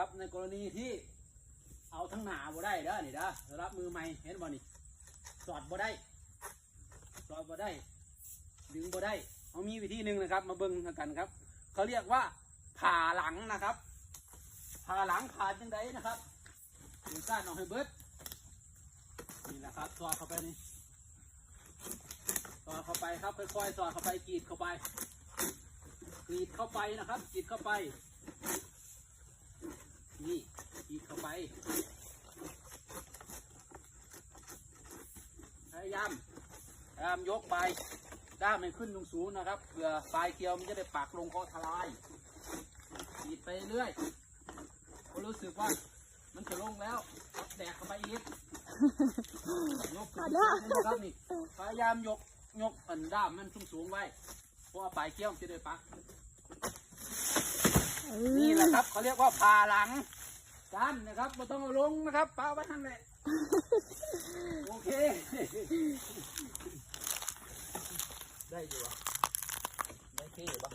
นะครับ ในกรณีที่เอาทั้งหนาบ่ได้เด้อนี่เด้อรับมือใหม่เห็นบ่นี่สอดบ่ได้สอดบ่ได้ ดึงบ่ได้เขามีวิธีหนึ่งนะครับ มาเบิ่งกันครับเขาเรียกว่าผ่าหลังนะครับ ผ่าหลังผ่าจังไดนะครับดึงก้านออกให้เบิดนี่แหละครับสอดเข้าไปนี่สอดเข้าไปครับค่อยๆสอดเข้าไปกรีดเข้าไปกรีดเข้าไปนะครับกรีดเข้าไป นี่กรีดเข้าไป พยายาม พยายามยกไป ด้ามมันขึ้นสูงๆนะครับ เผื่อปลายเกลียวมันจะได้ปักลงคอทลายดีดไปเรื่อยก็รู้สึกว่ามันจะลงแล้ว แดกเข้าไปอีกยกขึ้นนะครับนี่ พยายามยก ยกอันด้ามมันสูงๆไว้ เพราะว่าปลายเกลียวมันจะได้ปักนี่แหละครับเขาเรียกว่าผ่าหลัง กันนะครับไม่ต้องเอาลงนะครับปาไว้ท่านแหละโอเค ได้อยู่อะได้เท่ปะ